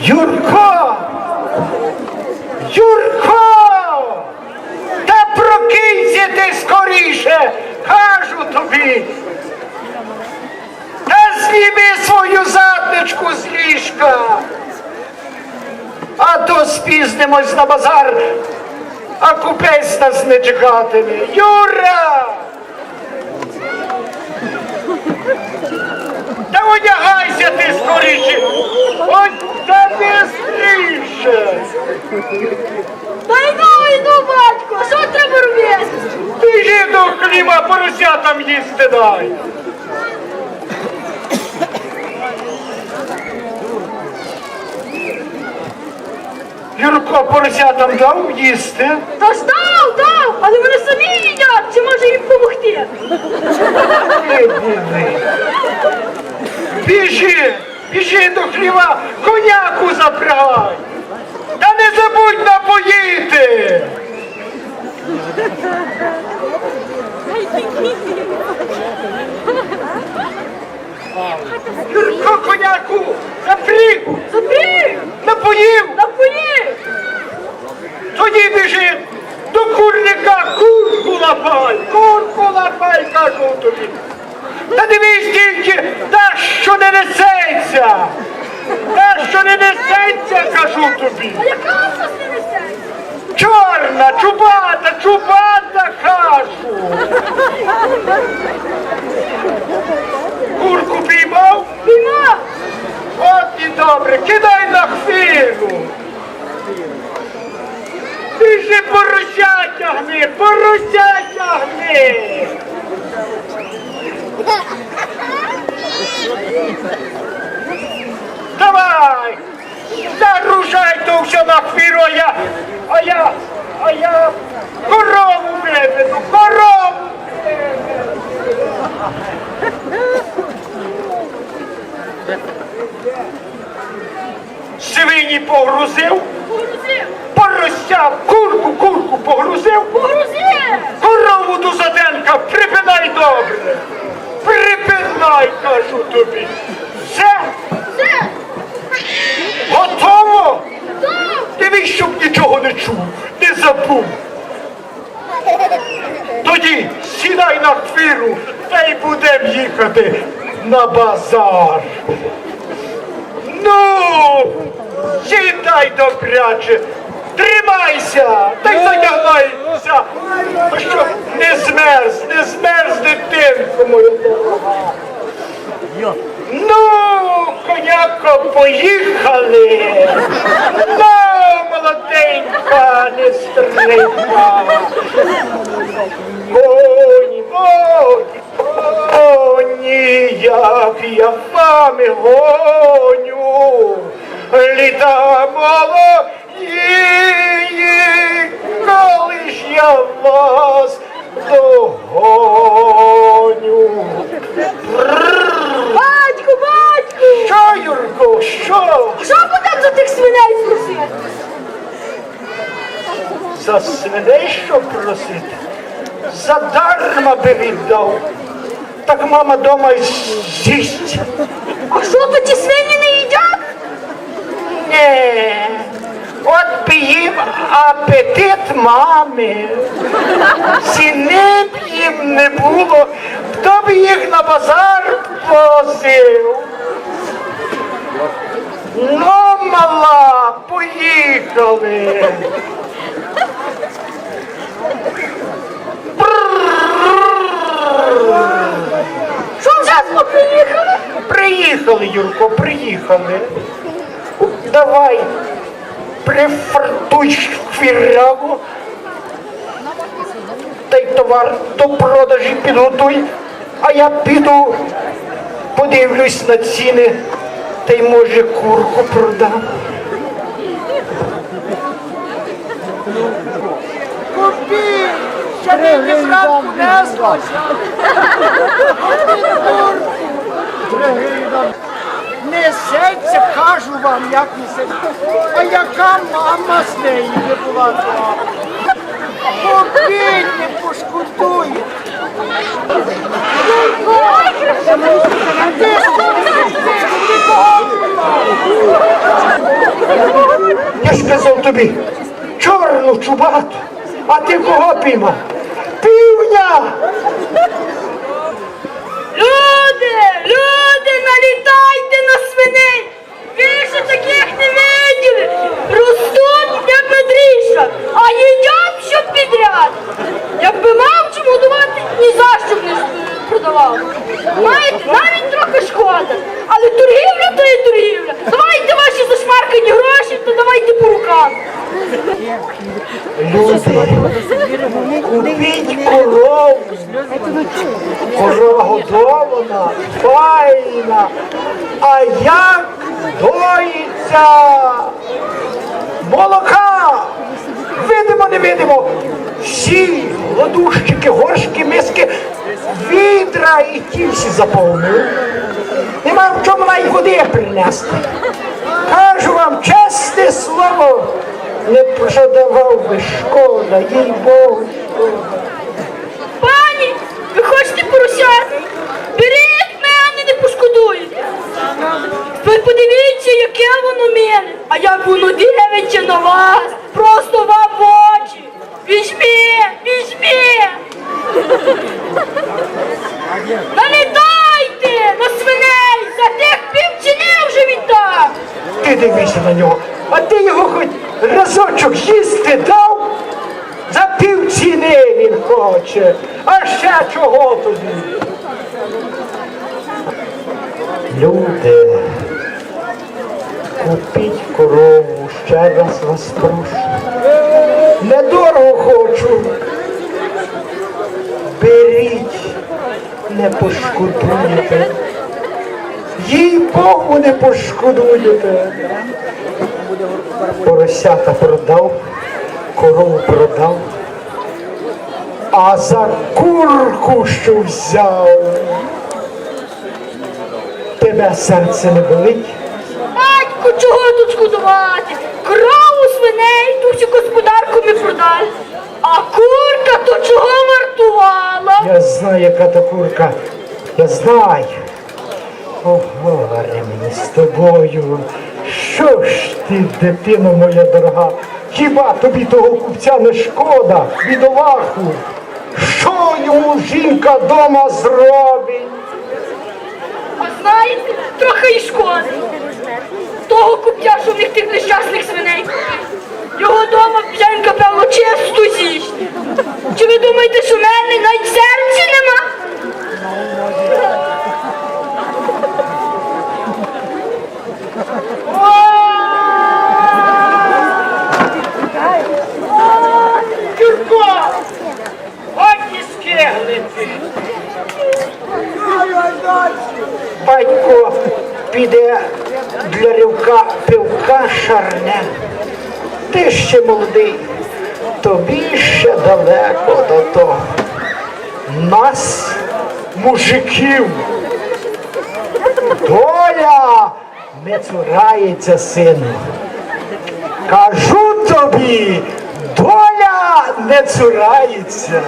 Юрко! Юрко! Та прокинься ти скоріше, кажу тобі. Та зніми свою задничку з ліжка. А то спізнимось на базар, а купець нас не чекатиме. Юра! Та одягайся ти скоріше! От та бістріше! Та йду, йду, батько, що треба робити? Біжи до хліба, поросятам їсти дай! Юрко поросятам дав їсти? Та ж дав, дав, але вони самі їдять, чи може їм допомогти? Біди. Біжи, біжи до хліва, коняку запрягай. Та не забудь напоїти. Юрко коняку запріг, Забіг, напоїв, напоїв. тоді біжи до курника курку лапай, курку лапай, кажу тобі. Та дивись тільки, та що не несеться, та що не несеться, кажу тобі. А яка у нас не несе? Чорна, чубата, кажу. Курку піймав? Піймав. От і добре, кидай на хвилю. Біжи порося тягни, порося тягни. Давай, загружай то все на хвилю, а я, а я, а я корову виведу, корову. Свині погрузив, Погрузив, порося, курку, курку погрузив, погрузив. корову до заденка, припинай добре. Припинай, кажу тобі. Все, Все, готово? дав. Дивись, щоб нічого не чув, не забув. Тоді сідай на хвіру та й будемо їхати на базар. Ну, сідай добряче, тримайся, та й затягнайся, щоб не змерз, не змерз дитинко моя дорога. Ну, коняко, поїхали. Ну, молоденька, не стрипа. Гоні, гоні, гоні, як я вами гоню. Літа молоді, коли ж я вас догоню. Батьку, батьку. Що, Юрко, що? Що будемо за тих свиней просити? Свиней що просити? Задарма би віддав. Так мама дома й з'їсть. А що то ті свині не їдять? Ні. От би їм апетит мами. Ціни б їм не було, хто б їх на базар возив. Ну, мала, поїхали. Що вже ми приїхали? Приїхали, Юрко, приїхали. Давай, прифартуй хвіряву. Та й товар до продажі підготуй, а я піду, подивлюсь на ціни, та й може курку продам. Купи, ще нині зранку неслося. Не Несеться, кажу вам, як не несеться. А яка мама з неї не була зла. Побіть, не пошкодує. Я сказав тобі, чорну чубату, а ти кого піймав? Півня! Люди! Люди! Налітайте на свиней! Ви ще таких не виділи! Ростуть, як медріша, а їдять що підряд! Якби мав чому давати, ні за що б не продавав. Знаєте, навіть трохи шкода. Але торгівля то є торгівля. Давайте ваші зашмаркані гроші, то давайте по рукам. Купіть корову. Корова годована, файна. А як доїться? Молока! Видимо, не видимо. Всі ладущики, горшки, миски, відра і ті всі заповнили. Нема в чому навіть води принести. Кажу вам, чесне слово, не продавав би шкода, їй Богу. Пані, ви хочете поросяти? Беріть мене, не пошкодуєте. Ви подивіться, яке воно мене, а як воно дивиться на вас, просто вам в очі. Візьмі, візьмі. Налітайте на свиней, за тих півціни вже віддам. Ти дивися на нього, а ти його хоч разочок їсти дав? За пів ціни він хоче. А ще чого тобі? Люди, купіть корову, ще раз вас прошу. Недорого хочу. Беріть, не пошкодуєте. Їй Богу не пошкодуєте. Поросята продав, корову продав, а за курку, що взяв, тебе серце не болить. Батько, чого тут шкодувати? Корову, свиней, ту всю господарку ми продали. А курка то чого вартувала? Я знаю, яка та курка. Я знаю. О, горе мені з тобою. Що ж ти, дитино моя дорога? Хіба тобі того купця не шкода, бідолаху? Що йому жінка дома зробить? А знаєте, трохи і шкода. Того куп'я, що в них тих нещасних свиней купив. Його дома п'янка, певно, чисто з'їсть. Чи ви думаєте, що в мене навіть серця нема? Юрко! Годі скиглити! Батько піде для рівка пивка шарне. Ти ще молодий, тобі ще далеко до того. Нас, мужиків, доля не цурається сину. Кажу тобі, доля не цурається.